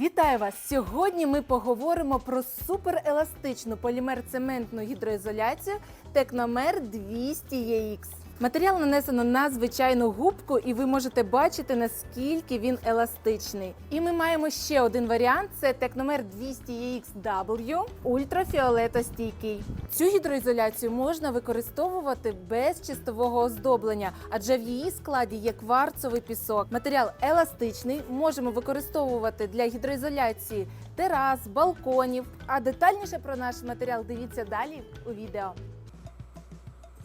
Вітаю вас! Сьогодні ми поговоримо про супереластичну полімер-цементну гідроізоляцію Текномер 200 EX. Матеріал нанесено на звичайну губку, і ви можете бачити, наскільки він еластичний. І ми маємо ще один варіант: це Текномер 200 EXW ультрафіолетостійкий. Цю гідроізоляцію можна використовувати без чистового оздоблення, адже в її складі є кварцовий пісок. Матеріал еластичний, можемо використовувати для гідроізоляції терас, балконів. А детальніше про наш матеріал дивіться далі у відео.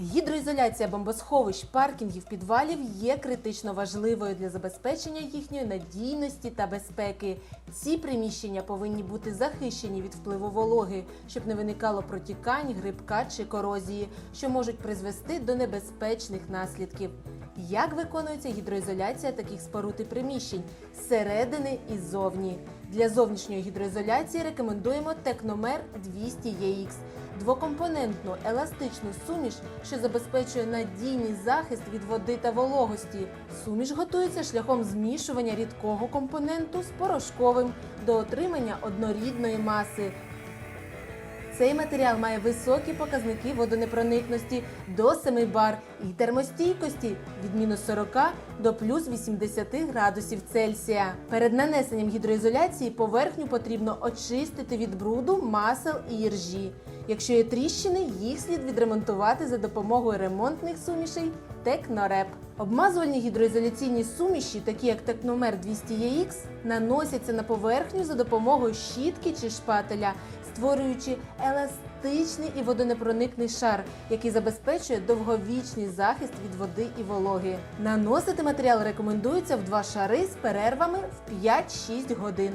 Гідроізоляція бомбосховищ, паркінгів, підвалів є критично важливою для забезпечення їхньої надійності та безпеки. Ці приміщення повинні бути захищені від впливу вологи, щоб не виникало протікань, грибка чи корозії, що можуть призвести до небезпечних наслідків. Як виконується гідроізоляція таких споруд і приміщень зсередини і ззовні? Для зовнішньої гідроізоляції рекомендуємо Текномер 200 EX – двокомпонентну еластичну суміш, що забезпечує надійний захист від води та вологості. Суміш готується шляхом змішування рідкого компоненту з порошковим до отримання однорідної маси. Цей матеріал має високі показники водонепроникності до 7 бар і термостійкості від мінус 40 до плюс 80 градусів Цельсія. Перед нанесенням гідроізоляції поверхню потрібно очистити від бруду, масел і іржі. Якщо є тріщини, їх слід відремонтувати за допомогою ремонтних сумішей Технореп. Обмазувальні гідроізоляційні суміші, такі як Техномер 200 EX, наносяться на поверхню за допомогою щітки чи шпателя, створюючи еластичний і водонепроникний шар, який забезпечує довговічний захист від води і вологи. Наносити матеріал рекомендується в два шари з перервами в 5-6 годин.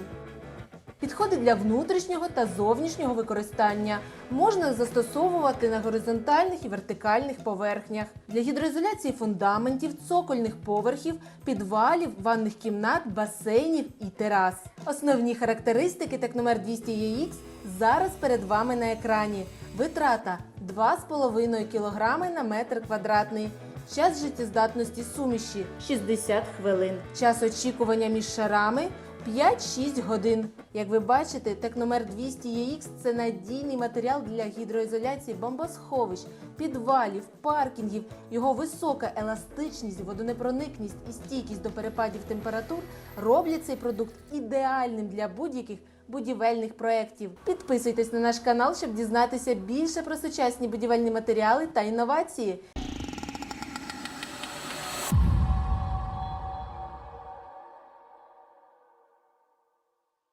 Підходи для внутрішнього та зовнішнього використання можна застосовувати на горизонтальних і вертикальних поверхнях для гідроізоляції фундаментів, цокольних поверхів, підвалів, ванних кімнат, басейнів і терас. Основні характеристики Техномер 200 EX зараз перед вами на екрані. Витрата 2,5 кг на метр квадратний. Час життєздатності суміші 60 хвилин. Час очікування між шарами 5-6 годин. Як ви бачите, Техномер 200 EX – це надійний матеріал для гідроізоляції бомбосховищ, підвалів, паркінгів. Його висока еластичність, водонепроникність і стійкість до перепадів температур роблять цей продукт ідеальним для будь-яких будівельних проєктів. Підписуйтесь на наш канал, щоб дізнатися більше про сучасні будівельні матеріали та інновації.